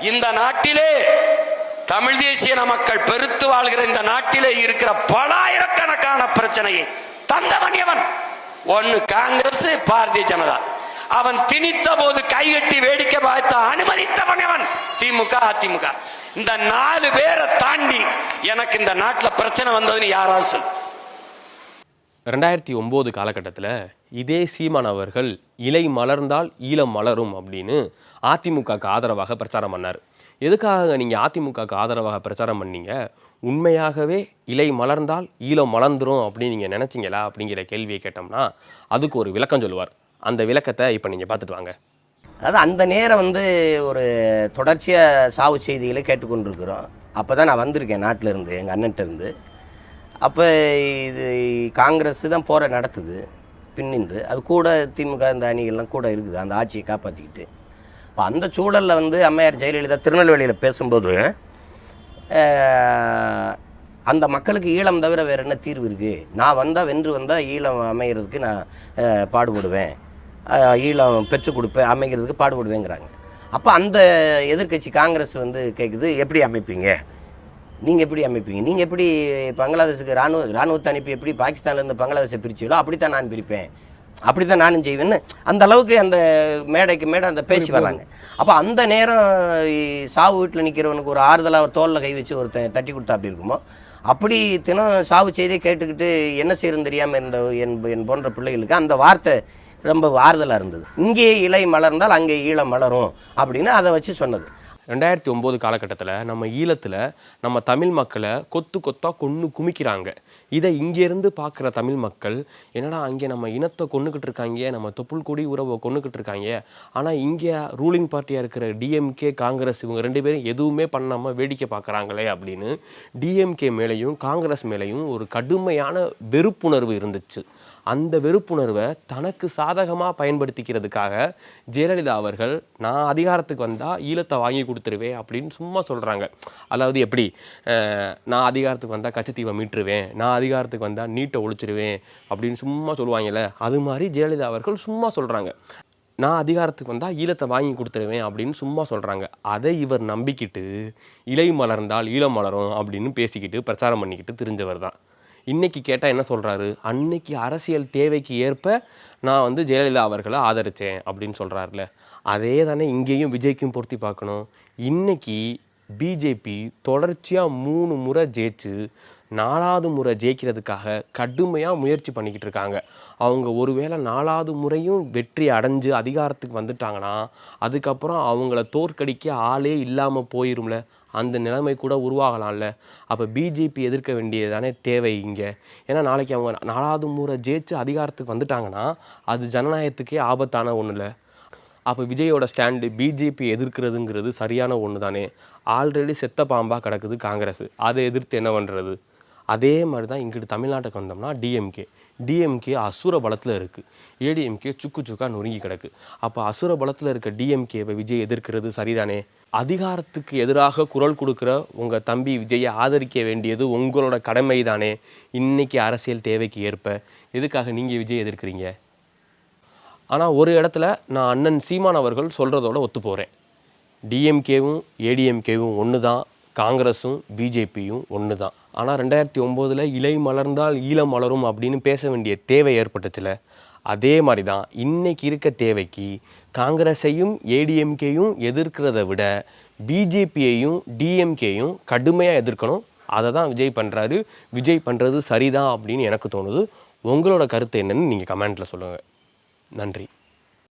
இந்த நாட்டிலே தமிழ் தேசிய மக்கள் பெருத்து வாழ்கிற இந்த நாட்டிலே இருக்கிற பலாயிரக்கணக்கான பிரச்சனையை தந்தவன் எவன்? ஒன்னு காங்கிரஸ் பாரதிய ஜனதா. அவன் திணித்த போது கைகட்டி வேடிக்கை பார்த்த அனுமதித்தவன் எவன்? திமுக அதிமுக. இந்த நாலு பேரை தாண்டி எனக்கு இந்த நாட்டில் பிரச்சனை வந்ததுன்னு யாராவது சொல்லு. ரெண்டாயிரத்தி ஒம்பது காலகட்டத்தில் இதே சீமான் அவர்கள் இலை மலர்ந்தால் ஈழம் மலரும் அப்படின்னு அதிமுகக்கு ஆதரவாக பிரச்சாரம் பண்ணார். எதுக்காக நீங்கள் அதிமுகக்கு ஆதரவாக பிரச்சாரம் பண்ணீங்க? உண்மையாகவே இலை மலர்ந்தால் ஈழம் மலர்ந்துரும் அப்படின்னு நீங்கள் நினச்சிங்களா? அப்படிங்கிற கேள்வியை கேட்டோம்னா அதுக்கு ஒரு விளக்கம் சொல்லுவார். அந்த விளக்கத்தை இப்போ நீங்கள் பார்த்துட்டு வாங்க. அதாவது அந்த நேரம் வந்து ஒரு தொடர்ச்சியாக சாவு செய்திகளை கேட்டுக்கொண்டிருக்கிறோம். அப்போ தான் நான் வந்திருக்கேன் நாட்டில் இருந்து எங்கள் அண்ணன்ட்ட இருந்து. அப்போ இது காங்கிரஸ் தான் போரை நடத்துது பின்னின்று அது கூட திமுக இந்த அணிகள்லாம் கூட இருக்குது அந்த ஆட்சியை காப்பாற்றிக்கிட்டு இப்போ அந்த சூழலில் வந்து அம்மையார் ஜெயலலிதா திருநெல்வேலியில் பேசும்போது அந்த மக்களுக்கு ஈழம் தவிர வேறு என்ன தீர்வு இருக்குது நான் வந்தால் வென்று வந்தால் ஈழம் அமைகிறதுக்கு நான் பாடுபடுவேன். ஈழம் பெற்றுக் கொடுப்பேன் அமைக்கிறதுக்கு பாடுபடுவேங்கிறாங்க. அப்போ அந்த எதிர்க்கட்சி காங்கிரஸ் வந்து கேட்குது எப்படி அமைப்பீங்க? நீங்கள் எப்படி அமைப்பீங்க? நீங்கள் எப்படி பங்களாதேஷுக்கு ராணுவ ராணுவத்தை அனுப்பி எப்படி பாகிஸ்தான்லேருந்து பங்களாதேஷை பிரிச்சீங்களோ அப்படித்தான் நான் பிரிப்பேன். அப்படித்தான் நானும் செய்வேன்னு அந்த அளவுக்கு அந்த மேடைக்கு மேடை அந்த பேசி வர்றாங்க அப்போ அந்த நேரம் சாவு வீட்டில் நிற்கிறவனுக்கு ஒரு ஆறுதலாக ஒரு தோளில் கை வச்சு ஒருத்தன் தட்டி கொடுத்தா அப்படி இருக்குமோ? அப்படி தினம் சாவு செய்தியை கேட்டுக்கிட்டு என்ன செய்யறது தெரியாமல் இருந்த என் என் போன்ற பிள்ளைகளுக்கு அந்த வார்த்தை ரொம்ப ஆறுதலாக இருந்தது. இங்கே இலை மலர்ந்தால் அங்கே ஈழம் மலரும் அப்படின்னு அதை வச்சு சொன்னது. ரெண்டாயிரத்தி ஒம்பது காலகட்டத்தில் நம்ம ஈழத்தில் நம்ம தமிழ் மக்களை கொத்து கொத்தாக கொன்று குமிக்கிறாங்க. இதை இங்கேருந்து பார்க்குற தமிழ் மக்கள் என்னடா அங்கே நம்ம இனத்தை கொண்டுக்கிட்டு இருக்காங்க நம்ம தொப்புள் கொடி உறவை கொண்டுக்கிட்டு இருக்காங்க. ஆனால் இங்கே ரூலிங் பார்ட்டியாக இருக்கிற டிஎம்கே காங்கிரஸ் இவங்க ரெண்டு பேரும் எதுவுமே பண்ணாமல் வேடிக்கை பார்க்குறாங்களே அப்படின்னு டிஎம்கே மேலேயும் காங்கிரஸ் மேலேயும் ஒரு கடுமையான வெறுப்புணர்வு இருந்துச்சு. அந்த வெறுப்புணர்வை தனக்கு சாதகமாக பயன்படுத்திக்கிறதுக்காக ஜெயலலிதா அவர்கள் நான் அதிகாரத்துக்கு வந்தால் ஈழத்தை வாங்கி கொடுத்துருவேன் அப்படின்னு சும்மா சொல்கிறாங்க அதாவது எப்படி? நான் அதிகாரத்துக்கு வந்தால் கச்சத்தீவை மீட்டுருவேன். நான் அதிகாரத்துக்கு வந்தால் நீட்டை ஒழிச்சிருவேன் அப்படின்னு சும்மா சொல்லுவாங்கல்ல அது மாதிரி ஜெயலலிதா அவர்கள் சும்மா சொல்கிறாங்க நான் அதிகாரத்துக்கு வந்தால் ஈழத்தை வாங்கி கொடுத்துருவேன் அப்படின்னு சும்மா சொல்கிறாங்க அதை இவர் நம்பிக்கிட்டு இலை மலர்ந்தால் ஈழம் மலரும் அப்படின்னு பேசிக்கிட்டு பிரச்சாரம் பண்ணிக்கிட்டு தெரிஞ்சவர் தான். இன்றைக்கி கேட்டால் என்ன சொல்கிறாரு அன்னைக்கு அரசியல் தேவைக்கு ஏற்ப நான் வந்து ஜெயலலிதா அவர்களை ஆதரித்தேன் அப்படின்னு சொல்கிறாருல அதே தானே இங்கேயும் விஜய்க்கும் பொருத்தி பார்க்கணும். இன்றைக்கி பிஜேபி தொடர்ச்சியாக மூணு முறை ஜெயிச்சு நாலாவது முறை ஜெயிக்கிறதுக்காக கடுமையாக முயற்சி பண்ணிக்கிட்டு இருக்காங்க. அவங்க ஒருவேளை நாலாவது முறையும் வெற்றி அடைஞ்சு அதிகாரத்துக்கு வந்துட்டாங்கன்னா அதுக்கப்புறம் அவங்கள தோற்கடிக்க ஆளே இல்லாமல் போயிரும்ல. அந்த நிலைமை கூட உருவாகலாம்ல. அப்போ பிஜேபி எதிர்க்க வேண்டியது தானே தேவை இங்கே. ஏன்னா நாளைக்கு அவங்க நாலாவது முறை ஜெயிச்சு அதிகாரத்துக்கு வந்துட்டாங்கன்னா அது ஜனநாயகத்துக்கே ஆபத்தான ஒன்றும் இல்லை அப்போ விஜயோட ஸ்டாண்டு பிஜேபி எதிர்க்கிறதுங்கிறது சரியான ஒன்று தானே ஆல்ரெடி செத்த பாம்பாக கிடக்குது காங்கிரஸ். அதை எதிர்த்து என்ன பண்ணுறது அதே மாதிரி தான் இங்கிட்டு தமிழ்நாட்டுக்கு வந்தோம்னா டிஎம்கே டிஎம்கே அசுர பலத்தில் இருக்குது ஏடிஎம்கே சுக்கு சுக்கா நொறுங்கி கிடக்கு. அப்போ அசுர பலத்தில் இருக்க டிஎம்கேவை விஜய் எதிர்க்கிறது சரிதானே? அதிகாரத்துக்கு எதிராக குரல் கொடுக்குற உங்கள் தம்பி விஜயை ஆதரிக்க வேண்டியது உங்களோட கடமை தானே இன்றைக்கி அரசியல் தேவைக்கு ஏற்ப. எதுக்காக நீங்கள் விஜய் எதிர்க்கிறீங்க? ஆனால் ஒரு இடத்துல நான் அண்ணன் சீமான் அவர்கள் சொல்கிறதோட ஒத்து போகிறேன் டிஎம்கேவும் ஏடிஎம்கேவும் ஒன்று தான் காங்கிரஸும் பிஜேபியும் ஒன்று தான் ஆனால் ரெண்டாயிரத்தி ஒம்போதில் இலை மலர்ந்தால் ஈழம் மலரும் அப்படின்னு பேச வேண்டிய தேவை ஏற்பட்டுச்சுல அதே மாதிரி தான் இன்றைக்கி இருக்க தேவைக்கு காங்கிரஸையும் ஏடிஎம்கேயும் எதிர்க்கிறத விட பிஜேபியையும் டிஎம்கேயும் கடுமையாக எதிர்க்கணும். அதை தான் விஜய் பண்ணுறாரு விஜய் பண்ணுறது சரிதான் அப்படின்னு எனக்கு தோணுது. உங்களோட கருத்து என்னென்னு நீங்கள் கமெண்ட்டில் சொல்லுங்கள் நன்றி.